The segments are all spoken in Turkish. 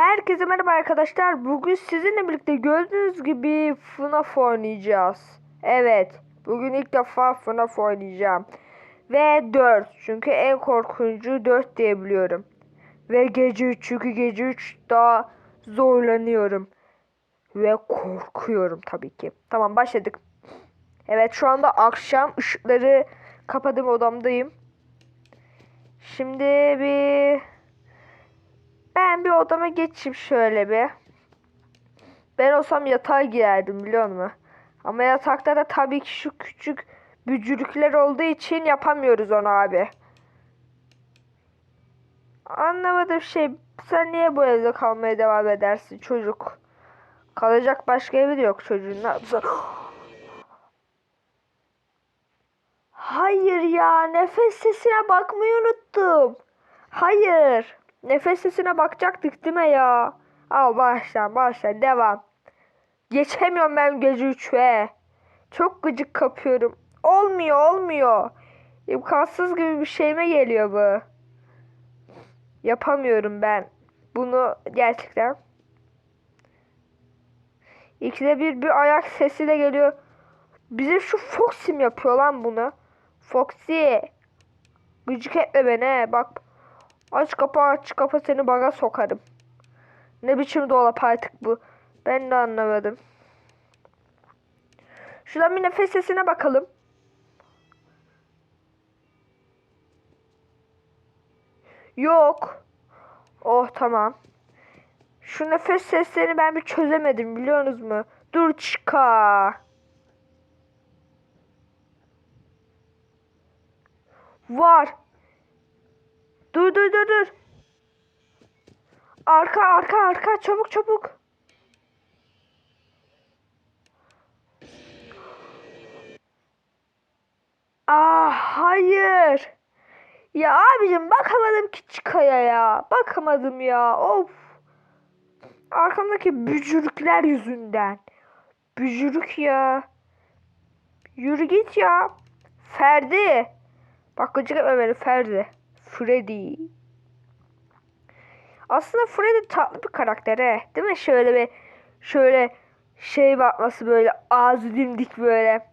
Herkese merhaba arkadaşlar. Bugün sizinle birlikte gördüğünüz gibi FNAF oynayacağız. Evet. Bugün ilk defa FNAF oynayacağım. Ve 4. Çünkü en korkuncu 4 diyebiliyorum. Ve gece 3. Çünkü gece 3 daha zorlanıyorum. Ve korkuyorum tabii ki. Tamam başladık. Evet şu anda akşam ışıkları kapadım odamdayım. Şimdi bir ben bir odama geçeyim şöyle bir. Ben olsam yatağa girerdim biliyor musun? Ama yatakta da tabii ki şu küçük bücürükler olduğu için yapamıyoruz onu abi. Anlamadım şey. Sen niye bu evde kalmaya devam edersin çocuk? Kalacak başka evi de yok çocuğun. Hayır ya nefes sesine bakmayı unuttum. Hayır. Nefes sesine bakacaktık değil mi ya? Al başla başla devam. Geçemiyorum ben gece 3'e. Çok gıcık kapıyorum. Olmuyor olmuyor. İmkansız gibi bir şeyime geliyor bu. Yapamıyorum ben. Bunu gerçekten. İkide bir bir ayak sesi de geliyor. Bize şu Foxy mi yapıyor lan bunu? Foxy. Gıcık etme beni he. Bak Aç kapı aç kapı seni baga sokarım. Ne biçim dolap artık bu. Ben de anlamadım. Şuradan bir nefes sesine bakalım. Yok. Oh tamam. Şu nefes seslerini ben bir çözemedim biliyorsunuz mu? Dur çıka. Var. Dur dur dur dur. Arka arka arka çabuk çabuk. Ah hayır. Ya abicim bakamadım ki çıkaya ya. Bakamadım ya. Of. Arkamdaki bücürükler yüzünden. Bücürük ya. Yürü git ya. Ferdi. Bak gıcık etme beni Ferdi. Freddy. Aslında Freddy tatlı bir karakter he. Değil mi? Şöyle bir şöyle şey bakması böyle ağzı dimdik böyle.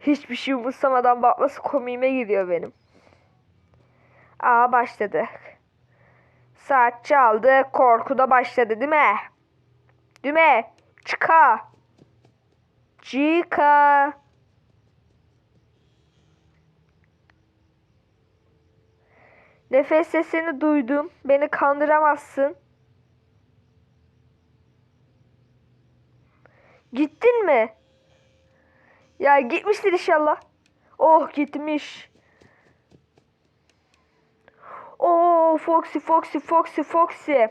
Hiçbir şey umursamadan bakması komiğime gidiyor benim. Aa başladı. Saat çaldı. Korku da başladı değil mi? Değil mi? Çıka. Çıka. Nefes sesini duydum. Beni kandıramazsın. Gittin mi? Ya gitmiştir inşallah. Oh gitmiş. Oh Foxy Foxy Foxy Foxy.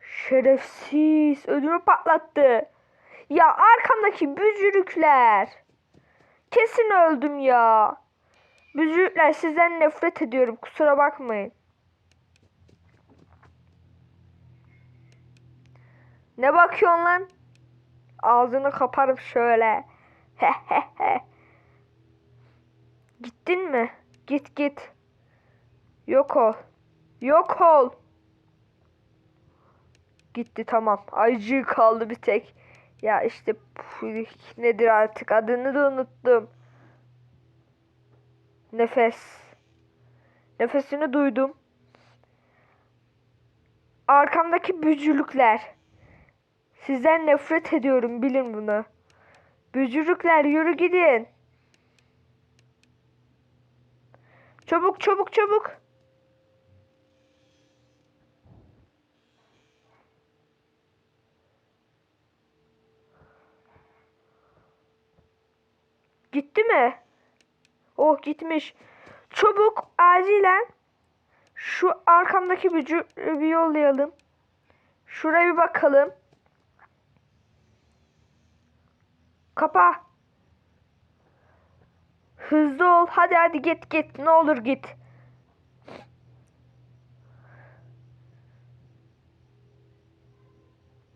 Şerefsiz. Ödümü patlattı. Ya arkamdaki bücürükler. Kesin öldüm ya. Bücürükler sizden nefret ediyorum. Kusura bakmayın. Ne bakıyorsun lan? Ağzını kaparım şöyle. Gittin mi? Git git. Yok ol. Yok ol. Gitti tamam. Ayıcığı kaldı bir tek. Ya işte nedir artık adını da unuttum. Nefes. Nefesini duydum. Arkamdaki bücürükler. Sizden nefret ediyorum bilin bunu. Bücürükler yürü gidin. Çabuk çabuk çabuk. Gitti mi? Oh gitmiş. Çabuk acilen şu arkamdaki bücü bir yollayalım. Şuraya bir bakalım. Kapa. Hızlı ol. Hadi hadi git git. Ne olur git.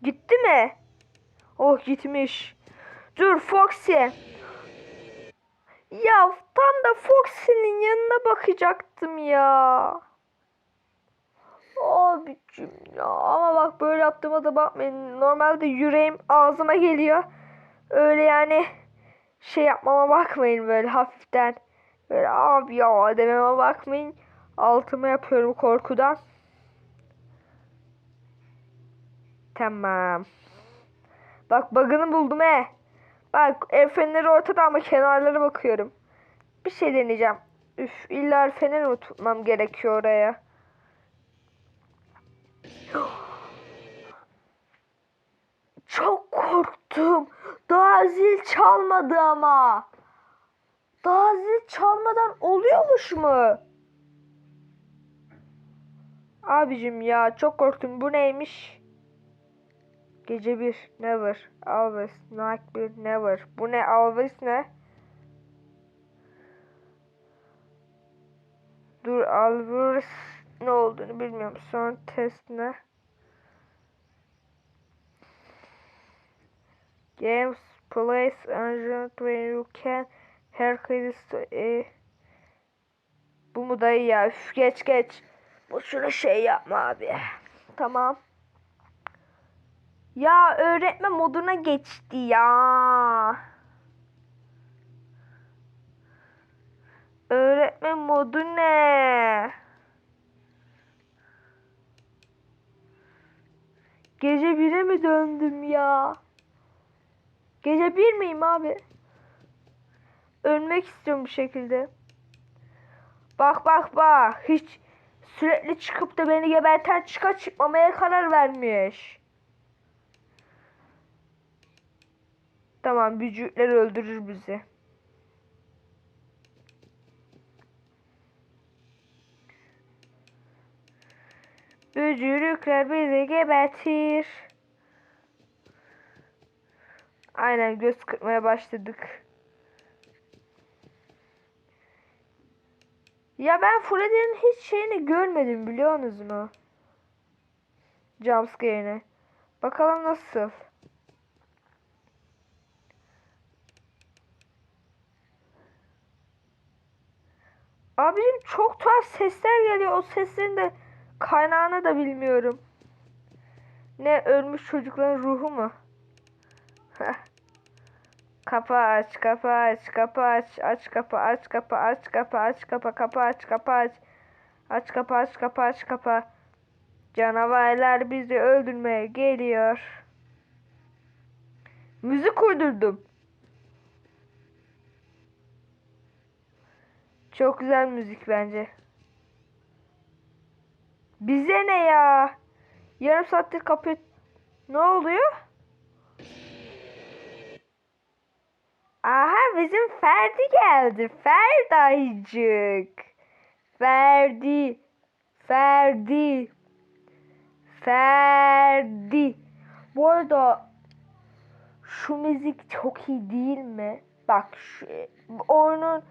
Gitti mi? Oh gitmiş. Dur Foxy. Ya tam da Foxy'nin yanına bakacaktım ya. Abicim ya ama bak böyle yaptığıma da bakmayın. Normalde yüreğim ağzıma geliyor. Öyle yani şey yapmama bakmayın böyle hafiften. Böyle abi ya dememe bakmayın. Altıma yapıyorum korkudan. Tamam. Bak bug'ını buldum he. Bak el feneri ortada ama kenarlara bakıyorum. Bir şey deneyeceğim. Üf illa el feneri mi tutmam gerekiyor oraya? Çok korktum. Daha zil çalmadı ama. Daha zil çalmadan oluyormuş mu? Abicim ya çok korktum. Bu neymiş? Gece bir never. Always. Night bir never. Bu ne always ne? Dur always ne olduğunu bilmiyorum. Son test ne? Games place engine where you can herkes e, bu mu dayı ya Üf, geç geç boşuna şey yapma abi tamam ya öğretme moduna geçti ya öğretme modu ne gece bire mi döndüm ya Gece bir miyim abi? Ölmek istiyorum bu şekilde. Bak bak bak. Hiç sürekli çıkıp da beni geberten çıka çıkmamaya karar vermiş. Tamam bücükler öldürür bizi. Bücürükler bizi gebertir. Aynen göz kırpmaya başladık. Ya ben Freddy'nin hiç şeyini görmedim biliyor musunuz mu? Jumpscare'ini. Bakalım nasıl. Abicim çok tuhaf sesler geliyor. O seslerin de kaynağını da bilmiyorum. Ne ölmüş çocukların ruhu mu? Kapı aç, kapı aç, kapı aç, aç kapı, aç kapı, aç kapı, aç kapı, kapı aç, kapı aç. Aç kapı, aç kapı, aç kapı. Canavarlar bizi öldürmeye geliyor. Müzik uydurdum. Çok güzel müzik bence. Bize ne ya? Yarım saattir kapı... Ne oluyor? Aha bizim Ferdi geldi. Ferdaycık. Ferdi. Ferdi. Ferdi. Bu arada şu müzik çok iyi değil mi? Bak şu oyunun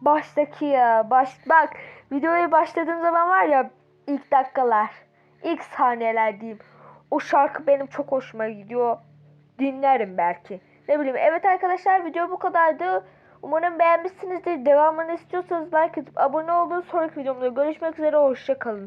baştaki ya. Baş, bak videoya başladığım zaman var ya ilk dakikalar. ilk saniyeler diyeyim. O şarkı benim çok hoşuma gidiyor. Dinlerim belki. Ne bileyim. Evet arkadaşlar video bu kadardı. Umarım beğenmişsinizdir. Devamını istiyorsanız like atıp abone olun. Sonraki videomda görüşmek üzere. Hoşçakalın.